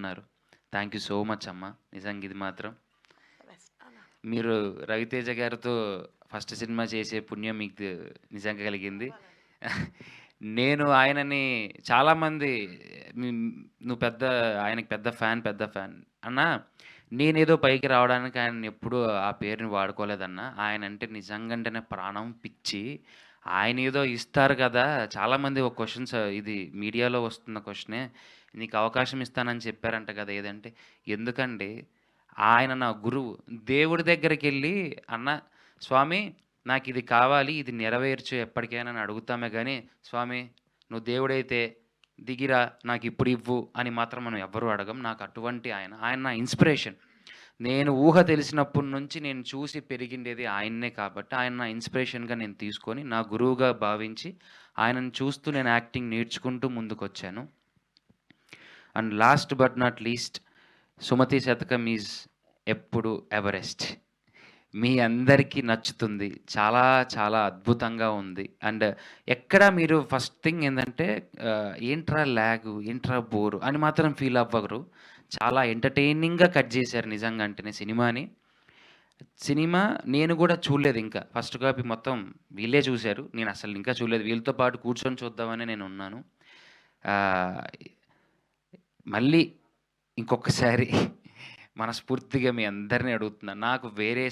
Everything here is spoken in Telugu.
ఉన్నారు. థ్యాంక్ యూ సో మచ్ అమ్మ. నిజంగా ఇది మాత్రం. మీరు రవితేజ గారితో ఫస్ట్ సినిమా చేసే పుణ్యం మీకు నిజంగా కలిగింది. నేను ఆయనని చాలామంది నువ్వు పెద్ద ఆయనకి పెద్ద ఫ్యాన్ పెద్ద ఫ్యాన్. అన్న నేనేదో పైకి రావడానికి ఆయన ఎప్పుడూ ఆ పేరుని వాడుకోలేదన్న. ఆయన అంటే నిజంగా అంటేనే ప్రాణం పిచ్చి. ఆయన ఏదో ఇస్తారు కదా. చాలామంది ఒక క్వశ్చన్స్ ఇది మీడియాలో వస్తున్న క్వశ్చనే నీకు అవకాశం ఇస్తానని చెప్పారంట కదా ఏదంటే ఎందుకండి ఆయన నా గురువు. దేవుడి దగ్గరికి వెళ్ళి అన్న స్వామి నాకు ఇది కావాలి ఇది నెరవేర్చు ఎప్పటికైనా అని అడుగుతామే కానీ స్వామి నువ్వు దేవుడైతే దిగిరా నాకు ఇప్పుడు ఇవ్వు అని మాత్రం మనం ఎవ్వరూ అడగం. నాకు అటువంటి ఆయన ఆయన నా ఇన్స్పిరేషన్ నేను ఊహ తెలిసినప్పటి నుంచి నేను చూసి పెరిగిండేది ఆయన్నే కాబట్టి ఆయన నా ఇన్స్పిరేషన్గా నేను తీసుకొని నా గురువుగా భావించి ఆయనను చూస్తూ నేను యాక్టింగ్ నేర్చుకుంటూ ముందుకొచ్చాను. And last but not least Sumati Shatakam is ఎప్పుడు ఎవరెస్ట్. మీ అందరికీ నచ్చుతుంది. చాలా చాలా అద్భుతంగా ఉంది. అండ్ ఎక్కడ మీరు ఫస్ట్ థింగ్ ఏంటంటే ఏంట్రా ల్యాగ్ ఏంట్రా బోరు అని మాత్రం ఫీల్ అవ్వరు. చాలా ఎంటర్టైనింగ్గా కట్ చేశారు నిజంగా అంటేనే సినిమాని. సినిమా నేను కూడా చూడలేదు ఇంకా. ఫస్ట్ కాపీ మొత్తం వీళ్ళే చూశారు. నేను అసలు ఇంకా చూడలేదు. వీళ్ళతో పాటు కూర్చొని చూద్దామని నేను ఉన్నాను. మళ్ళీ ఇంకొకసారి మనస్ఫూర్తిగా మీ అందరినీ అడుగుతున్నాను నాకు వేరే